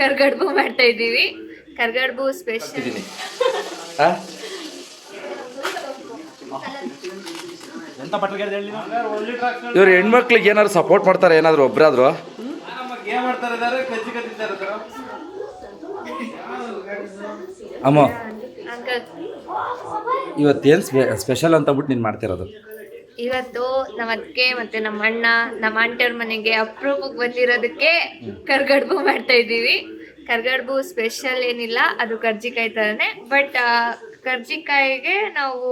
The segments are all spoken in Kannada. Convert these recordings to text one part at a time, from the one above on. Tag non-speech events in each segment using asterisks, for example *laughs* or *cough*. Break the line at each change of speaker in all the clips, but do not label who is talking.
ಕರ್ಗಡ್ಬು ಮಾಡ್ತಾ ಇದ್ದೀವಿ. ಕರ್ಗಡ್ಬು ಸ್ಪೆಷಲ್
ಇವ್ರು ಹೆಣ್ಮಕ್ಳಿಗೆ ಏನಾದ್ರು ಸಪೋರ್ಟ್ ಮಾಡ್ತಾರೆ ಏನಾದ್ರು ಒಬ್ರಾದ್ರು? ಅಮ್ಮ
ಇವತ್ತೇನ್
ಇವತ್ತೇನು ಸ್ಪೆ ಸ್ಪೆಷಲ್ ಅಂತ ಬಿಟ್ಟು ನೀನು ಮಾಡ್ತಿರೋದು?
ಇವತ್ತು ನಮ್ಮ ಅದಕ್ಕೆ ಮತ್ತೆ ನಮ್ಮ ಅಣ್ಣ ನಮ್ಮ ಆಂಟಿಯವ್ರ ಮನೆಗೆ ಅಪ್ರೂಪಕ್ಕೆ ಬಂದಿರೋದಕ್ಕೆ ಕರ್ಗಡ್ಬು ಮಾಡ್ತಾ ಇದ್ದೀವಿ. ಕರ್ಗಡ್ಬು ಸ್ಪೆಷಲ್ ಏನಿಲ್ಲ ಅದು ಕರ್ಜಿಕಾಯಿ ಥರನೇ ಬಟ್ ಕರ್ಜಿಕಾಯಿಗೆ ನಾವು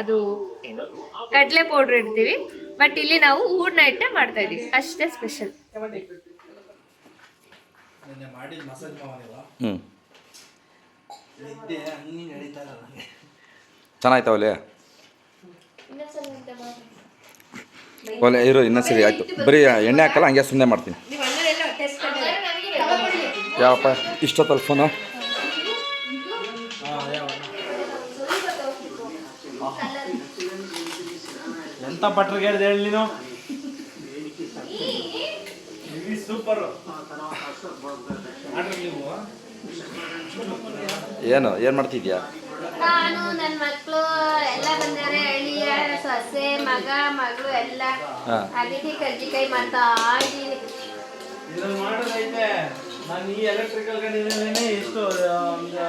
ಅದು ಏನು ಕಡಲೆ ಪೌಡ್ರ್ ಇಡ್ತೀವಿ. ಬಟ್ ಇಲ್ಲಿ ನಾವು ಹೂರ್ಣ ಇಟ್ಟೆ ಮಾಡ್ತಾ ಇದೀವಿ ಅಷ್ಟೇ ಸ್ಪೆಷಲ್
ಚೆನ್ನಾಯ್ತಾವಲ್ಲಿ ಒಲೆ ಇರು ಇನ್ನೂ ಸರಿ ಆಯಿತು. ಬರೀ ಎಣ್ಣೆ ಹಾಕಲ್ಲ ಹಂಗೆ ಸುಮ್ಮನೆ ಮಾಡ್ತೀನಿ. ಯಾವಪ್ಪ ಇಷ್ಟೊತ್ತಲ್ಲಿ ಫೋನು
ಎಂತ ಪಟ್ರಿಗೆ ಹೇಳಿದೆ ಹೇಳಿ ನೀನು? ಸೂಪರ್ ನೀವು.
ಏನು ಏನು ಮಾಡ್ತಿದ್ಯಾ?
ನಾನು ನನ್ನ ಮಕ್ಕಳು ಎಲ್ಲ ಬಂದಾರೆ ಅಳಿಯ ಸೊಸೆ ಮಗ ಮಗಳು ಎಲ್ಲ.
ಹಾಂ.
ಅದಕ್ಕೆ ಕರ್ಜಿಕಾಯಿ ಮಾಡ್ತಾ ಇದ್ದೀನಿ.
ಇದನ್ನ ಮಾಡೋದೈತೆ ನಾನು ಈ ಎಲೆಕ್ಟ್ರಿಕಲ್ ಗಾಡಿನೇ ಎಷ್ಟು ಒಂದು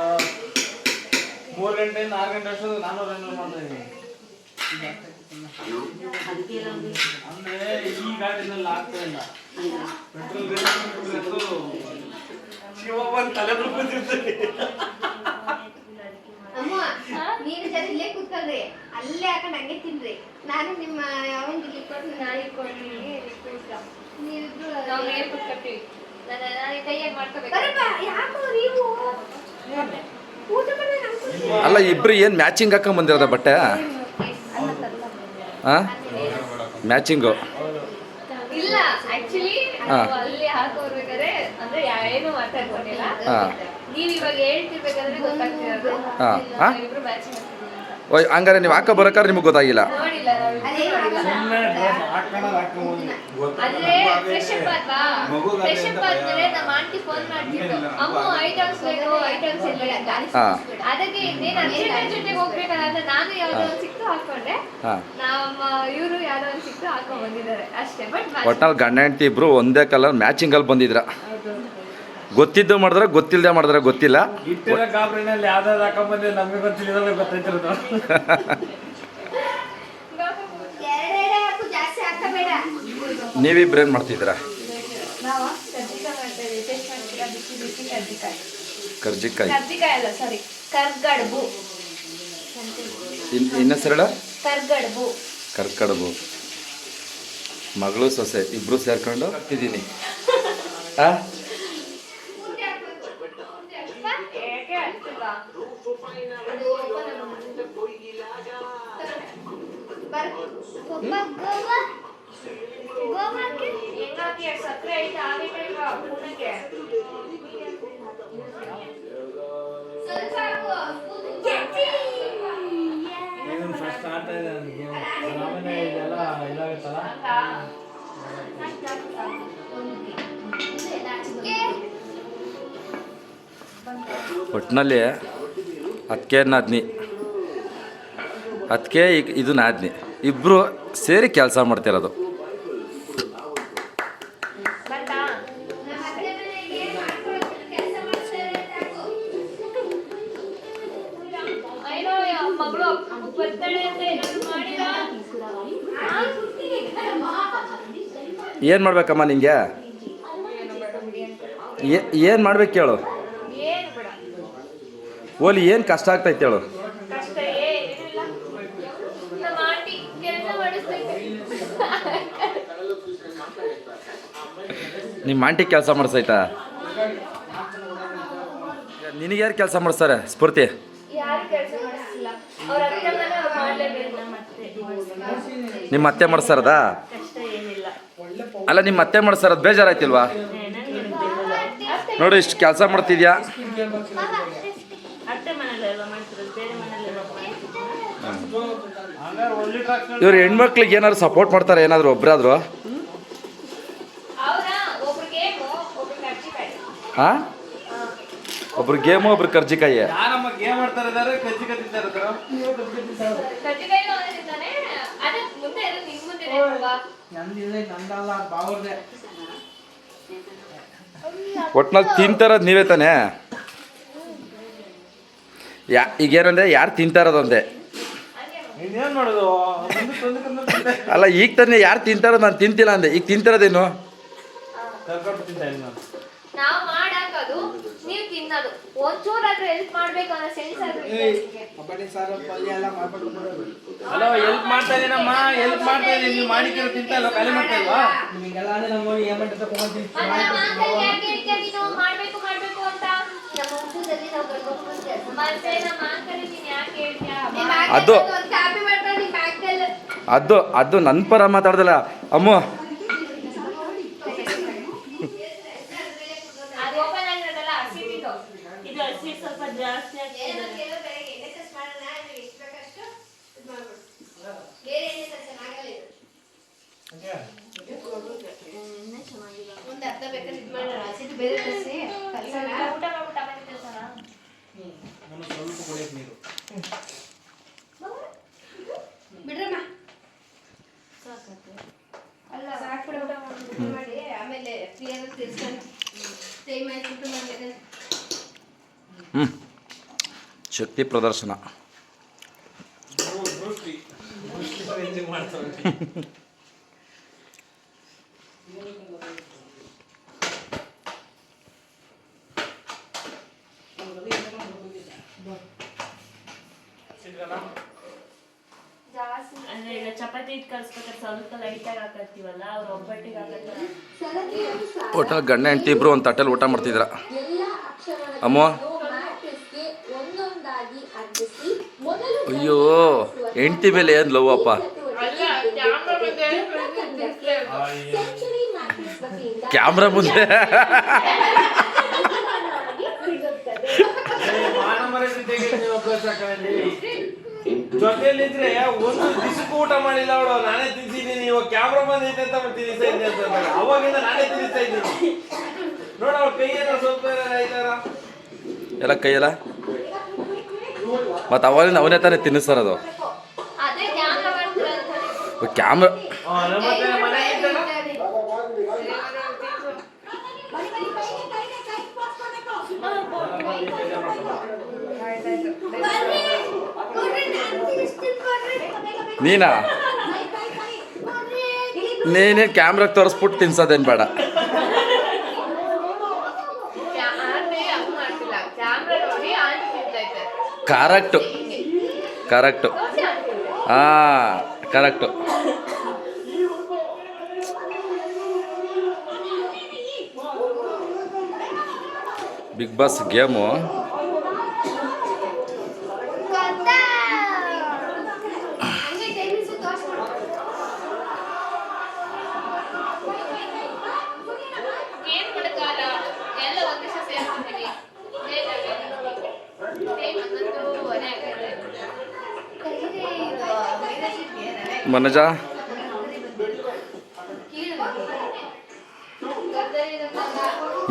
ಮೂರು ಗಂಟೆ ಆರು ಗಂಟೆ ಅಷ್ಟು ನಾನು ಐನೂರು ಮಾಡ್ತಾ ಇದ್ದೀನಿ. ಅಂದ್ರೆ ಈ ಗಾಡಿನಲ್ಲಿ ಆಗ್ತಾ ಇಲ್ಲ. ಪೆಟ್ರೋಲ್ ಶಿವಪ್ಪನ್ ತಲೆ ಬಿಡ್ಕೊಂಡಿರ್ತಾರೆ
ಅಮ್ಮ ನೀನು ಜನ ಇಲ್ಲೇ ಕೂತ್ಕೊಳ್ರಿ ಅಲ್ಲೇ ಹಾಕೊಂಡು ಹಂಗೆ ತಿನ್ರಿ ನಾನು ನಿಮ್ಮ ಯಾವಾಗ ಇಲ್ಲಿ ಕೊಟ್ಟು ನಾಳೆ ಕೊಡ್ತೀನಿ ನೀವಿಬ್ರು
ಕೈಯಾಗಿ ಮಾಡ್ಕೋಬೇಕು.
ಬರಪ್ಪ ಯಾಕೋ ನೀವು ಊಟ ಮಾಡಿ ನಮ್ಗೆ
ಅಲ್ಲ ಇಬ್ರು ಏನು ಮ್ಯಾಚಿಂಗ್ ಹಾಕೊಂಡ್ ಬಂದಿರೋದ ಬಟ್ಟೆ? ಹಾಂ? ಮ್ಯಾಚಿಂಗು
ಇಲ್ಲ ಆಕ್ಚುಲಿ ಅಲ್ಲಿ ಹಾಕೋರ್ಬೇಕಾದ್ರೆ ಅಂದ್ರೆ ಯಾ- ಏನು ಮಾತಾಡ್ಕೊಂಡಿಲ್ಲ.
ಹಾ.
ಇವಾಗ ಹೇಳ್ತಿರ್ಬೇಕಾದ್ರೆ ಗೊತ್ತಾಗ್ತಿರೋದು?
ಓಯ್ ಹಂಗಾರೆ ನೀವು ಹಾಕೋ ಬರೋಕ್ಕಾದ್ರೆ ನಿಮಗೆ ಗೊತ್ತಾಗಿಲ್ಲ.
ನೋಡಿಲ್ಲ ನಾವಿಬ್ರು
ಅದೇ
ನೋಡಿಲ್ಲ.
ಸುಮ್ಮನೆ ಡ್ರೆಸ್ ಹಾಕೋಣ ಹಾಕೊಂಬೋದು
ಅಂದ್ರೆ ಫ್ರೆಶ್ ಅಪ್ ಆದ್ವಾ ಫ್ರೆಶ್ ಅಪ್ ಆದ್ಮೇಲೆ ನಮ್ಮ ಆಂಟಿ ಫೋನ್ ಮಾಡ್ತಿದ್ರು. ಅಮ್ಮ ಐಟಮ್ಸ್ ಬೇಕು ಐಟಮ್ಸ್ ಇಲ್ಲ. ಅಂತ
ಹಾಂ.
ಅದಕ್ಕೆ ಇನ್ನೇನು ಅರ್ಜೆಂಟ್ ಜೊತೆಗೆ ಹೋಗ್ಬೇಕಲ್ಲ ನಾನು ಯಾವ್ದೋ ಸಿಕ್ತು ಹಾಕೊಂಡೆ.
ಹಾಂ.
ನಮ್ಮ ಇವರು ಯಾವ್ದೋ ಸಿಕ್ತು ಹಾಕೊಂಡ್ ಬಂದಿದ್ದಾರೆ. ಅಷ್ಟೇ ಬಟ್
ಒಟ್ನಲ್ಲಿ ಗಂಡ ಹೆಂಡತಿ ಇಬ್ರು ಒಂದೇ ಕಲರ್ ಮ್ಯಾಚಿಂಗಲ್ಲಿ ಬಂದಿದ್ರ. ಗೊತ್ತಿದ್ದು ಮಾಡಿದ್ರೆ ಗೊತ್ತಿಲ್ಲದೆ ಮಾಡಿದ್ರೆ ಗೊತ್ತಿಲ್ಲ.
ನೀವಿಬ್ರೇನ್ ಮಾಡ್ತಿದ್ರ
ನೀವಿಬ್ರು ಏನು ಮಾಡ್ತಿದ್ದೀರಾ?
ನಾವು ಕರ್ಜಿಕಾಯಿ
ಇನ್ನ ಸರಳ?
ಕರ್ಗಡ್ಬು.
ಕರ್ಕಡಬು. ಮಗಳು ಸೊಸೆ ಇಬ್ರು ಸೇರ್ಕೊಂಡು ಇದ್ದೀನಿ *laughs* ಒಟ್ಟಿನಲ್ಲಿ ಅದಕ್ಕೆ ನಾದ್ನಿ. ಅದಕ್ಕೆ ಈಗ ಇದು ನಾದ್ನಿ. ಇಬ್ಬರು ಸೇರಿ ಕೆಲಸ ಮಾಡ್ತಿರೋದು?
ಏನೋ
ಮಾಡ್ಬೇಕಮ್ಮ ನಿಂಗೆ? ಏನು ಮಾಡ್ಬೇಕು
ಕೇಳು.
ಓಲಿ ಏನು ಕಷ್ಟ ಆಗ್ತೈತೆ ಹೇಳು.
ನಮ್ಮ ಆಂಟಿ ಕೆಲಸ ಮಾಡಿಸ್ತೈತೆ
ನಿಮ್ಮ ಆಂಟಿ ಕೆಲಸ ಮಾಡಿಸೈತಾ? ನಿನಗ್ಯಾರು ಕೆಲಸ ಮಾಡಿಸ್ತಾರೆ? ಸ್ಫೂರ್ತಿ.
ಯಾರು ಕೆಲಸ ಮಾಡಿಸ್ತಿಲ್ಲ ಅವ್ರ ಅತ್ತೆ ಮನೆ ಮಾಡ್ಲೇಬೇಕು. ನಿಮ್ಮ ಅತ್ತೆ
ಮಾಡಿಸ್ತಾರದಾ
ಕಷ್ಟ ಏನಿಲ್ಲ.
ಅಲ್ಲ ನಿಮ್ಮ ಅತ್ತೆ ಮಾಡಿಸ್ತಾರದು ಬೇಜಾರಾಯ್ತಿಲ್ವಾ? ನೋಡು ಇಷ್ಟು ಕೆಲಸ ಮಾಡ್ತಿದ್ಯಾ
ಅತ್ತೆ ಮನೇಲಿ ಅಲ್ವಾ ಮಾಡ್ತಿರೋದು ಬೇರೆ ಮನೇಲಿ
ಹಂಗಾರೆ ಒಂದು ಲೀಟ್ರ್ ಹಾಕ್ಕೊಂಡು
ಇವ್ರು ಹೆಣ್ಮಕ್ಳಿಗೆ ಏನಾದ್ರು ಸಪೋರ್ಟ್ ಮಾಡ್ತಾರೆ ಏನಾದ್ರು ಒಬ್ರಾದ್ರು? ಹಾ? ಒಬ್ರು ಗೇಮು ಒಬ್ರು ಕರ್ಜಿಕಾಯಿ. ಒಟ್ನಲ್ಲಿ ತಿಂತಾರದು ನೀವೇ ತಾನೇ? ಯಾ ಈಗೇನಂದ್ರೆ ಯಾರು ತಿಂತಾರದಂದೆ
ಇನ್ನೇನ್ ಮಾಡೋದು.
ಅಲ್ಲ ಈಗ ತಾನೇ ಯಾರು ತಿಂತಾರೋ ನಾನು ತಿಂತಿಲ್ಲ ಅಂದೆ. ಈಗ ತಿಂತಿರೋದೇನು?
ಕರ್ಕೊಂಡು ತಿಂತಾ ನಾನು
ನಾವು ಮಾಡಾಕದು ನೀವ್ ತಿನ್ನೋದು. ಒಂಚೂರಾದ್ರೂ ಹೆಲ್ಪ್ ಮಾಡ್ಬೇಕು ಅನ್ನೋ ಸೆನ್ಸ್ ಆದ್ರೂ ಇದೆ ನಿಮ್ಗೆ.
ಹಲೋ ಹೆಲ್ಪ್ ಮಾಡ್ತಾ ಇದೀನಮ್ಮ ಹೆಲ್ಪ್ ಮಾಡ್ತಾ ಇದೀನಿ. ನೀವು ಮಾಡಿಕ್ಕಿರೋ ತಿಂತಾ ಇಲ್ವಾ? ಖಾಲಿ ಮಾಡ್ತಾ ಇಲ್ವಾ?
ನಮ್ಮ ಹೇಳ್ತೀಯ
ಅದು- ಅದು ಅದು ನನ್ನ ಪರ ಮಾತಾಡ್ದಲ್ಲ. ಅಮ್ಮ.
ಅದು ಓಪನ್ ಆಗಿರೋದಲ್ಲ ಹಸಿಟ್ಟಿದ್ದು
ಇದು. ಹಸಿ ಸ್ವಲ್ಪ ಜಾಸ್ತಿ ಆಗ್ತಿದೆ
ಕೆಲವು ಬೆಳಗ್ಗೆ ಎಣ್ಣೆ ಖರ್ಚು ಮಾಡೋಣ, ಎಷ್ಟು ಬೇಕಷ್ಟು ಇದ್ ಮಾಡ್ಬಿಡು. ಬೇರೆ ಎಣ್ಣೆ ಖರ್ಚು ಆಗಲ್ಲ ಇದು. ಒಂದ್ ಅರ್ಧ ಬೇಕಾದ್ರೆ ಇದ್ ಮಾಡೋಣ. ಬೇರೆ.
ಊಟ ಮಾಡ್ಬಿಟ್ಟು
ಸ್ವಲ್ಪ ಕುಡಿಯಕ್ಕೆ ನೀರು.
ಬಿಡ್ರಮ್ಮ. ಅಲ್ಲ, ಮಾಡಿ ಆಮೇಲೆ ಫ್ರೀ ಆದ್ರೆ ತಿರ್ಸ್ಕೊಂಡು ಟೈಮ್ ಆಯ್ತು.
ಹ್ಞೂ ಶಕ್ತಿ ಪ್ರದರ್ಶನ.
ಮಾಡ್ತಾರೆ *laughs*
ಜಾಸ್ತಿ
ಅಂದ್ರೆ ಈಗ ಚಪಾತಿ ಹಿಟ್ಟು ಕಲ್ಸ್ಬೇಕಾದ್ರೆ ಸ್ವಲ್ಪ ಲೈಟ್ ಆಗಿ ಹಾಕತ್ತೀವಲ್ಲ ಅವ್ರ ಒಬ್ಬಟ್ಟಿಗೆ
ಗಂಡ ಹೆಂಡತಿ ಇಬ್ರು ಒಂದು ತಟ್ಟೆಲಿ ಊಟ ಮಾಡ್ತಿದ್ರ? ಅಮ್ಮ? ಅಯ್ಯೋ ಹೆಂಡತಿ ಮೇಲೆ ಏನು ಲವ್ ಅಪ್ಪ? ಕ್ಯಾಮ್ರಾ ಮುಂದೆ
ಜೊತೆಲಿದ್ರೆ ಒಂದು ದಿಸಕ್ಕೂ ಊಟ ಮಾಡಿಲ್ಲ ಅವಳು ನಾನೇ ತಿಂತಿದ್ದೀನಿ ಇವಾಗ ಕ್ಯಾಮ್ರಾ ಬಂದೈತೆ ಅಂತ ಮತ್ತೆ ತಿನ್ನಿಸ್ತಾ ಇದ್ದೀನಿ ಅಂತ. ಅವಾಗಿಂದ ನಾನೇ ತಿನ್ನಿಸ್ತಾ ಇದ್ದೀನಿ ನೋಡ ಅವ್ಳ ಕೈಯೇನೋ ಸ್ವಲ್ಪ ಏನಾರ ಆಯ್ತಾರ
ಎಲ್ಲ ಕೈಯಲ್ಲ ಮತ್ತು ಅವಾಗಿಂದ ಅವನೇ ತಾನೇ ತಿನ್ನಿಸ್ತಾರ
ಅದು ಕ್ಯಾಮ್ರಾ
ಮನೆ
ನೀನಾ? ನೀನೇ ಕ್ಯಾಮ್ರಾಗೆ ತೋರಿಸ್ಬಿಟ್ಟು ತಿನ್ಸೋದೇನು ಬೇಡ. ಕರೆಕ್ಟು ಕರೆಕ್ಟು ಹಾಂ ಕರೆಕ್ಟು ಬಿಗ್ ಬಾಸ್ ಗೇಮು
ಗೊತ್ತಾ? ಹಂಗೆ ಟೈಮಿಂಗ್ಸ್ ತೋರ್ಸ್ಬಿಡು.
ಏನ್ ಮಾಡಕ್ಕಾಗಲ್ಲ ಎಲ್ಲ ಒಂದ್ ದಿವಸ ಸೇರ್ಕೊಂತೀವಿ ಲೇಟ್ ಆಗೈತೆ ಟೈಮ್ ಹನ್ನೊಂದುವರೆ ಆಗೈತೆ
ಕೈಗೆ ಇದು ಮೈದಾ ಹಿಟ್ಗೆ ರವೆ
ಮನೋಜ?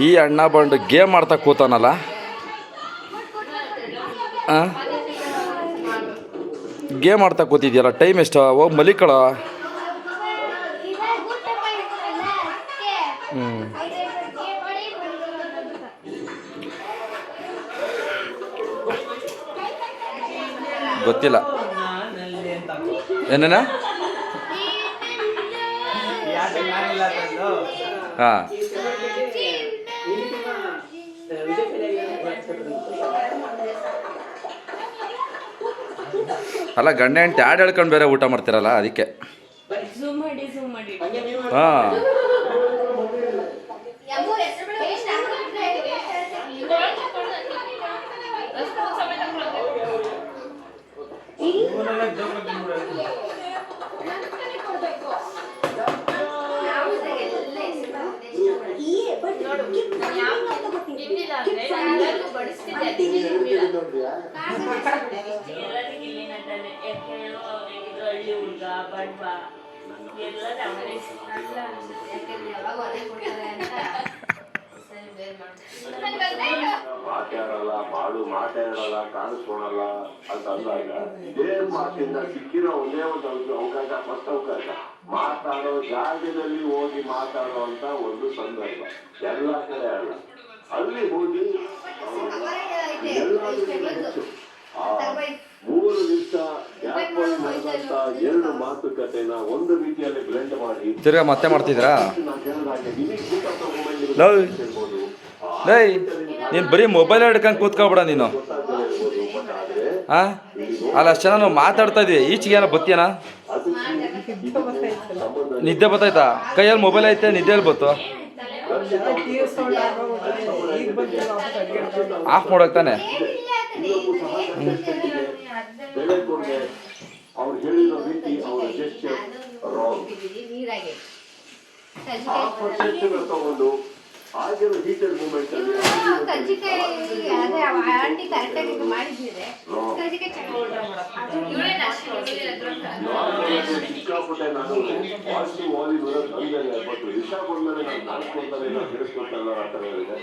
ಈ ಅಣ್ಣ ಬಂಡು ಗೇಮ್ ಆಡ್ತಾ ಕೂತಾನಲ್ಲ? ಗೇಮ್ ಆಡ್ತಾ ಕೂತಿದ್ಯಲ್ಲ ಟೈಮ್ ಎಷ್ಟು? ಹೋಗಿ ಮಲಿಕಳ. ಹ್ಞೂ ಗೊತ್ತಿಲ್ಲ. ಏನೇನ? ಅಲ್ಲ ಗಂಡ ಹೆಂಡತಿ ಹಾಡು ಹೇಳ್ಕೊಂಡು ಬೇರೆ ಊಟ ಮಾಡ್ತಿರಲ್ಲ ಅದಕ್ಕೆ.
ಝೂಮ್ ಮಾಡಿ ಝೂಮ್ ಮಾಡಿ.
ಹಾಂ.
ಎಲ್ಲ
ಮಾತಾಡಲ್ಲ ಮಾಡು ಮಾತಾಡಲ್ಲ ಕಾಣಿಸ್ಕೊಳಲ್ಲ ಅಂತ ಅಂದಾಗ ಇದೇ ಮಾತಿಂದ ಸಿಕ್ಕಿರೋ ಒಂದೇ ಒಂದು ಅವಕಾಶ ಫಸ್ಟ್ ಅವಕಾಶ. ಮಾತಾಡೋ ಜಾಗದಲ್ಲಿ ಹೋಗಿ ಮಾತಾಡೋ ಅಂತ ಒಂದು ಸಂದರ್ಭ. ಎಲ್ಲ ಕಡೆ ಅಲ್ಲ. ಅಲ್ಲಿ ಹೋಗಿ ಅವ್ರು ಹೆಚ್ಚು. ಆ ಮೂರು ನಿಮಿಷ ಗ್ಯಾಪ್ ನಡೆದಂತ ಎರಡು ಮಾತುಕತೆನ ಒಂದು ರೀತಿಯಲ್ಲಿ ಬ್ಲೆಂಡ್ ಮಾಡಿ.
ತಿರ್ಗಾ ಮತ್ತೆ
ತಗೊಂಡ್ಬಂದು
ಲವ್. ಲೈ ನೀನು ಬರೀ ಮೊಬೈಲ್ ಹಿಡ್ಕೊಂಡು ಕೂತ್ಕೊಬಿಡ ನೀನು. ಹಾ ಅಲ್ಲ ಅಷ್ಟು ಜನ ನಾವು ಮಾತಾಡ್ತಾ ಇದೀವಿ ಈಚೆಗೆ ಏನೋ ಬತ್ತೀಯನ ನಿದ್ದೆ ಬತ್ತಾಯ್ತಾ ಕೈಯಲ್ಲಿ ಮೊಬೈಲ್ ಐತೆ ನಿದ್ದೆಯಲ್ಲಿ ಬತ್ತು? ಆಫ್ ಮಾಡೋಕೆ
ಬೆಲೆ ಅವ್ರು ಹೇಳಿರೋ ರೀತಿ ಅವರ ರಾಂಗ್ ಆ ತಗೊಂಡು ಆಗಿರೋ ಹೀಟರ್ ಮೂಮೆಂಟ್ ಅಲ್ಲಿ ಸಿಕ್ಕಾಪಟ್ಟೆ ನಾನು ಪಾಸಿಟಿವ್ ವಾಲಿ ಬರೋದು ತಂದೆ ಬಟ್ ಇಷ್ಟ ಬಂದ್ಮೇಲೆ ನಾನು ನಾಲ್ಕು ಆ ಥರ ಹೇಳಿದೆ